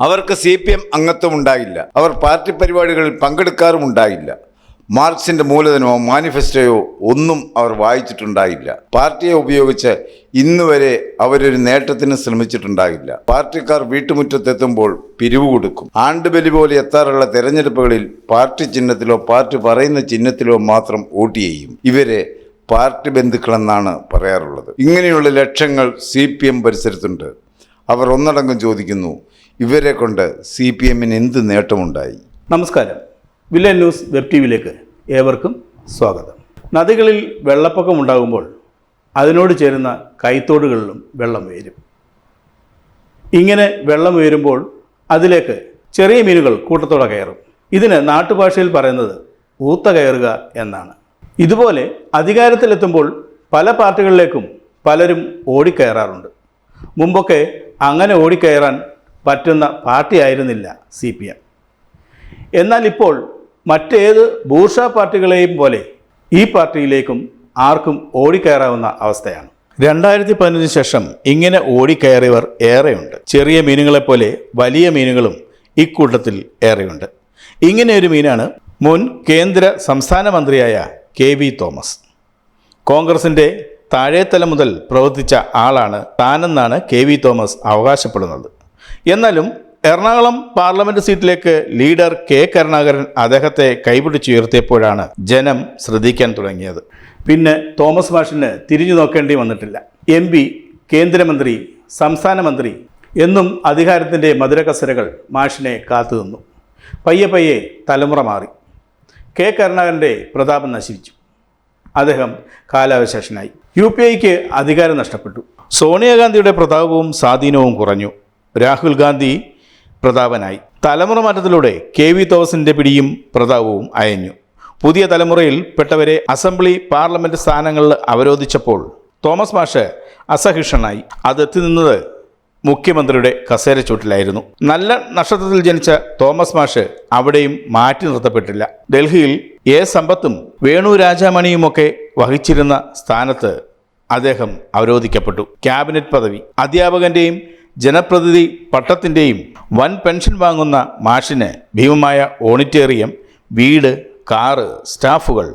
അവർക്ക് C P M അംഗത്വം ഉണ്ടായില്ല അവർ പാർട്ടി പരിപാടികളിൽ പങ്കെടുക്കാറും ഉണ്ടായില്ല മാർക്സിന്റെ മൂലധനമോ മാനിഫെസ്റ്റോയോ ഒന്നും അവർ വായിച്ചിട്ടുണ്ടായില്ല. പാർട്ടിയെ ഉപയോഗിച്ച് ഇന്നുവരെ അവരൊരു നേട്ടത്തിന് ശ്രമിച്ചിട്ടുണ്ടാകില്ല പാർട്ടിക്കാർ വീട്ടുമുറ്റത്തെത്തുമ്പോൾ പിരിവ് കൊടുക്കും. ആണ്ടുബലി പോലെ എത്താറുള്ള തെരഞ്ഞെടുപ്പുകളിൽ പാർട്ടി ചിഹ്നത്തിലോ പാർട്ടി പറയുന്ന ചിഹ്നത്തിലോ മാത്രം വോട്ട് ചെയ്യും. ഇവരെ പാർട്ടി ബന്ധുക്കളെന്നാണ് പറയാറുള്ളത്. ഇങ്ങനെയുള്ള ലക്ഷ്യങ്ങൾ സി പി എം പരിസരത്തുണ്ട്. അവർ ഒന്നടങ്കം ചോദിക്കുന്നു ഇവരെ കൊണ്ട് സി പി എമ്മിന് എന്ത് നേട്ടമുണ്ടായി? നമസ്കാരം. വില്ലൻ ന്യൂസ് വെബ് ടി വിയിലേക്ക് ഏവർക്കും സ്വാഗതം. നദികളിൽ വെള്ളപ്പൊക്കം ഉണ്ടാകുമ്പോൾ അതിനോട് ചേരുന്ന കൈത്തോടുകളിലും വെള്ളം ഉയരും. ഇങ്ങനെ വെള്ളം ഉയരുമ്പോൾ അതിലേക്ക് ചെറിയ മീനുകൾ കൂട്ടത്തോടെ കയറും. ഇതിന് നാട്ടുഭാഷയിൽ പറയുന്നത് ഊത്ത കയറുക എന്നാണ്. ഇതുപോലെ അധികാരത്തിലെത്തുമ്പോൾ പല പാർട്ടികളിലേക്കും പലരും ഓടിക്കയറാറുണ്ട്. മുമ്പൊക്കെ അങ്ങനെ ഓടിക്കയറാൻ പറ്റുന്ന പാർട്ടിയായിരുന്നില്ല സി പി എം. എന്നാൽ ഇപ്പോൾ മറ്റേത് ബൂർഷ പാർട്ടികളെയും പോലെ ഈ പാർട്ടിയിലേക്കും ആർക്കും ഓടിക്കയറാവുന്ന അവസ്ഥയാണ്. രണ്ടായിരത്തി പതിനഞ്ചിന് ശേഷം ഇങ്ങനെ ഓടിക്കയറിയവർ ഏറെയുണ്ട്. ചെറിയ മീനുകളെപ്പോലെ വലിയ മീനുകളും ഇക്കൂട്ടത്തിൽ ഏറെയുണ്ട്. ഇങ്ങനെ ഒരു മീനാണ് മുൻ കേന്ദ്ര സംസ്ഥാന മന്ത്രിയായ കെ വി തോമസ്. കോൺഗ്രസിന്റെ താഴേത്തല മുതൽ പ്രവർത്തിച്ച ആളാണ് താനെന്നാണ് കെ വി തോമസ് അവകാശപ്പെടുന്നത്. എന്നാലും എറണാകുളം പാർലമെന്റ് സീറ്റിലേക്ക് ലീഡർ കെ കരുണാകരൻ അദ്ദേഹത്തെ കൈപിടിച്ചുയർത്തിയപ്പോഴാണ് ജനം ശ്രദ്ധിക്കാൻ തുടങ്ങിയത്. പിന്നെ തോമസ് മാഷിന് തിരിഞ്ഞു നോക്കേണ്ടി വന്നിട്ടില്ല. എം പി കേന്ദ്രമന്ത്രി സംസ്ഥാന മന്ത്രി എന്നും അധികാരത്തിന്റെ മധുരകസരകൾ മാഷിനെ കാത്തുനിന്നു പയ്യെ പയ്യെ തലമുറ മാറി. കെ കരുണാകരന്റെ പ്രതാപം നശിപ്പിച്ചു. അദ്ദേഹം കാലാവശേഷനായി. യു പി ഐക്ക് അധികാരം നഷ്ടപ്പെട്ടു. സോണിയാഗാന്ധിയുടെ പ്രതാപവും സ്വാധീനവും കുറഞ്ഞു. രാഹുൽ ഗാന്ധി പ്രതാപനായി. തലമുറ മാറ്റത്തിലൂടെ കെ വി തോമസിന്റെ പിടിയും പ്രതാപവും അയഞ്ഞു. പുതിയ തലമുറയിൽ പെട്ടവരെ അസംബ്ലി പാർലമെന്റ് സ്ഥാനങ്ങളിൽ അവരോധിച്ചപ്പോൾ തോമസ് മാഷ് അസഹിഷ്ണനായി. അതെത്തി നിന്നത് മുഖ്യമന്ത്രിയുടെ കസേര ചൂട്ടിലായിരുന്നു നല്ല നക്ഷത്രത്തിൽ ജനിച്ച തോമസ് മാഷ് അവിടെയും മാറ്റി നിർത്തപ്പെട്ടില്ല. ഡൽഹിയിൽ എ സമ്പത്തും വേണു രാജാമണിയുമൊക്കെ വഹിച്ചിരുന്ന സ്ഥാനത്ത് അദ്ദേഹം അവരോധിക്കപ്പെട്ടു. ക്യാബിനറ്റ് പദവി. അധ്യാപകന്റെയും ജനപ്രതിനിധി പട്ടത്തിന്റെയും വൻ പെൻഷൻ വാങ്ങുന്ന മാഷിന് ഭീമമായ ഓണിറ്റേറിയം വീട് കാറ് സ്റ്റാഫുകൾ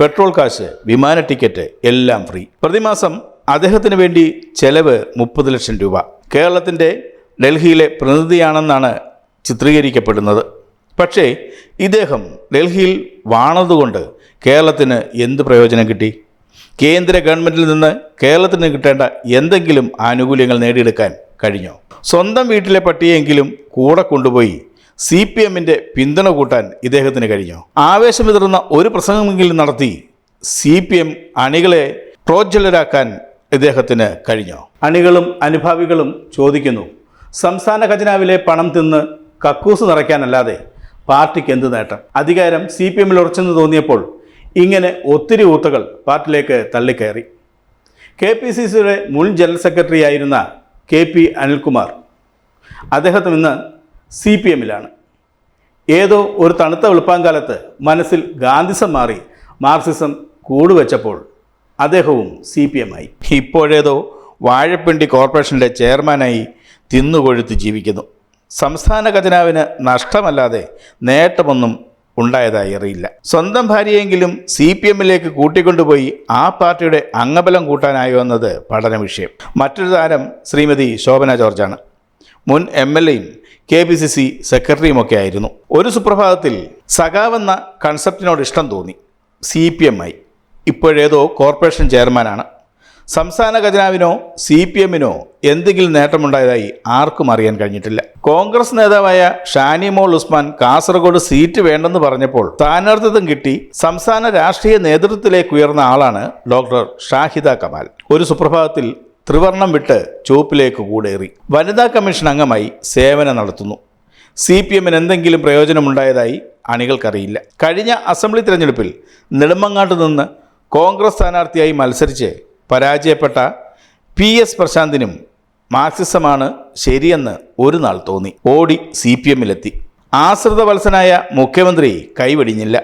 പെട്രോൾ കാശ് വിമാന ടിക്കറ്റ് എല്ലാം ഫ്രീ. പ്രതിമാസം അദ്ദേഹത്തിന് വേണ്ടി ചെലവ് മുപ്പത് ലക്ഷം രൂപ. കേരളത്തിന്റെ ഡൽഹിയിലെ പ്രതിനിധിയാണെന്നാണ് ചിത്രീകരിക്കപ്പെടുന്നത്. പക്ഷേ ഇദ്ദേഹം ഡൽഹിയിൽ വാണതുകൊണ്ട് കേരളത്തിന് എന്ത് പ്രയോജനം കിട്ടി? കേന്ദ്ര ഗവൺമെന്റിൽ നിന്ന് കേരളത്തിന് കിട്ടേണ്ട എന്തെങ്കിലും ആനുകൂല്യങ്ങൾ നേടിയെടുക്കാൻ കഴിഞ്ഞോ. സ്വന്തം വീട്ടിലെ പട്ടിയെങ്കിലും കൂടെ കൊണ്ടുപോയി സി പി എമ്മിന്റെ പിന്തുണ കൂട്ടാൻ ഇദ്ദേഹത്തിന് കഴിഞ്ഞോ. ആവേശം വിതറുന്ന ഒരു പ്രസംഗമെങ്കിലും നടത്തി സി പി എം അണികളെ പ്രോജ്വലരാക്കാൻ ഇദ്ദേഹത്തിന് കഴിഞ്ഞോ. അണികളും അനുഭാവികളും ചോദിക്കുന്നു സംസ്ഥാന ഖജനാവിലെ പണം തിന്ന് കക്കൂസ് നിറയ്ക്കാനല്ലാതെ പാർട്ടിക്ക് എന്ത് നേട്ടം? അധികാരം സി പി എമ്മിൽ ഉറച്ചെന്ന് തോന്നിയപ്പോൾ ഇങ്ങനെ ഒത്തിരി ഊത്തകൾ പാർട്ടിയിലേക്ക് തള്ളിക്കയറി. കെ പി സി സിയുടെ മുൻ ജനറൽ സെക്രട്ടറി ആയിരുന്ന കെ പി അനിൽകുമാർ. അദ്ദേഹത്തിന് ഇന്ന് സി പി എമ്മിലാണ്. ഏതോ ഒരു തണുത്ത വെളുപ്പാങ്കാലത്ത് മനസ്സിൽ ഗാന്ധിസം മാറി മാർക്സിസം കൂടുവെച്ചപ്പോൾ അദ്ദേഹവും സി പി എം ആയി ഇപ്പോഴേതോ വാഴപ്പിണ്ടി കോർപ്പറേഷന്റെ ചെയർമാനായി തിന്നുകൊഴുത്ത് ജീവിക്കുന്നു. സംസ്ഥാന ഖജനാവിന് നഷ്ടമല്ലാതെ നേട്ടമൊന്നും ഉണ്ടായതായി അറിയില്ല. സ്വന്തം ഭാര്യയെങ്കിലും സി പി എമ്മിലേക്ക് കൂട്ടിക്കൊണ്ടുപോയി ആ പാർട്ടിയുടെ അംഗബലം കൂട്ടാനായോ എന്നത് പഠന വിഷയം. മറ്റൊരു താരം ശ്രീമതി ശോഭന ജോർജാണ്. മുൻ എം എൽ എയും കെ പി സി സി സെക്രട്ടറിയുമൊക്കെ ആയിരുന്നു ഒരു സുപ്രഭാതത്തിൽ സഖാവെന്ന കൺസെപ്റ്റിനോട് ഇഷ്ടം തോന്നി. സി പി എം ആയി. ഇപ്പോഴേതോ കോർപ്പറേഷൻ ചെയർമാനാണ്. സംസ്ഥാന ഖജനാവിനോ സി പി എമ്മിനോ എന്തെങ്കിലും നേട്ടമുണ്ടായതായി ആർക്കും അറിയാൻ കഴിഞ്ഞിട്ടില്ല. കോൺഗ്രസ് നേതാവായ ഷാനിമോൾ ഉസ്മാൻ കാസർഗോഡ് സീറ്റ് വേണ്ടെന്ന് പറഞ്ഞപ്പോൾ സ്ഥാനാർത്ഥിത്വം കിട്ടി സംസ്ഥാന രാഷ്ട്രീയ നേതൃത്വത്തിലേക്ക് ഉയർന്ന ആളാണ് ഡോക്ടർ ഷാഹിദ കമാൽ. ഒരു സുപ്രഭാതത്തിൽ ത്രിവർണം വിട്ട് ചുവപ്പിലേക്ക് കൂടേറി. വനിതാ കമ്മീഷൻ അംഗമായി സേവനം നടത്തുന്നു. സി പി എമ്മിന് എന്തെങ്കിലും പ്രയോജനമുണ്ടായതായി അണികൾക്കറിയില്ല. കഴിഞ്ഞ അസംബ്ലി തിരഞ്ഞെടുപ്പിൽ നെടുമങ്ങാട്ട് നിന്ന് കോൺഗ്രസ് സ്ഥാനാർത്ഥിയായി മത്സരിച്ച് പരാജയപ്പെട്ട പി എസ് പ്രശാന്തിനും മാർക്സിസമാണ് ശരിയെന്ന് ഒരു നാൾ തോന്നി. ഓടി സി പി എമ്മിലെത്തി. ആശ്രിതവത്സനായ മുഖ്യമന്ത്രി കൈവെടിഞ്ഞില്ല.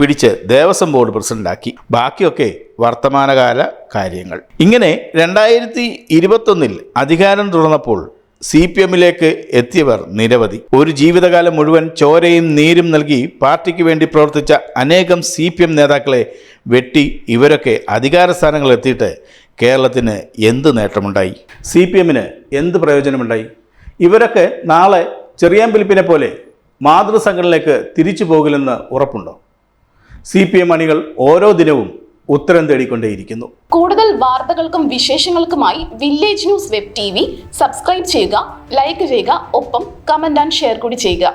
പിടിച്ച് ദേവസ്വം ബോർഡ് പ്രസിഡന്റാക്കി. ബാക്കിയൊക്കെ വർത്തമാനകാല കാര്യങ്ങൾ. ഇങ്ങനെ രണ്ടായിരത്തി ഇരുപത്തൊന്നിൽ അധികാരം തുടർന്നപ്പോൾ സി പി എമ്മിലേക്ക് എത്തിയവർ നിരവധി. ഒരു ജീവിതകാലം മുഴുവൻ ചോരയും നീരും നൽകി പാർട്ടിക്ക് വേണ്ടി പ്രവർത്തിച്ച അനേകം സി പി എം നേതാക്കളെ വെട്ടി ഇവരൊക്കെ അധികാര സ്ഥാനങ്ങളിൽ എത്തിയിട്ട് കേരളത്തിന് എന്ത് നേട്ടമുണ്ടായി? സി പി എമ്മിന് എന്ത് പ്രയോജനമുണ്ടായി? ഇവരൊക്കെ നാളെ ചെറിയാമ്പിലിപ്പിനെ പോലെ മാതൃസംഘടനയിലേക്ക് തിരിച്ചു പോകില്ലെന്ന് ഉറപ്പുണ്ടോ? സി പി എം അണികൾ ഓരോ ദിനവും ഉത്തരം തേടിക്കൊണ്ടേയിരിക്കുന്നു. കൂടുതൽ വാർത്തകൾക്കും വിശേഷങ്ങൾക്കുമായി village news web T subscribe ചെയ്യുക ലൈക്ക് ചെയ്യുക ഒപ്പം കമന്റ് ആൻഡ് ഷെയർ കൂടി ചെയ്യുക.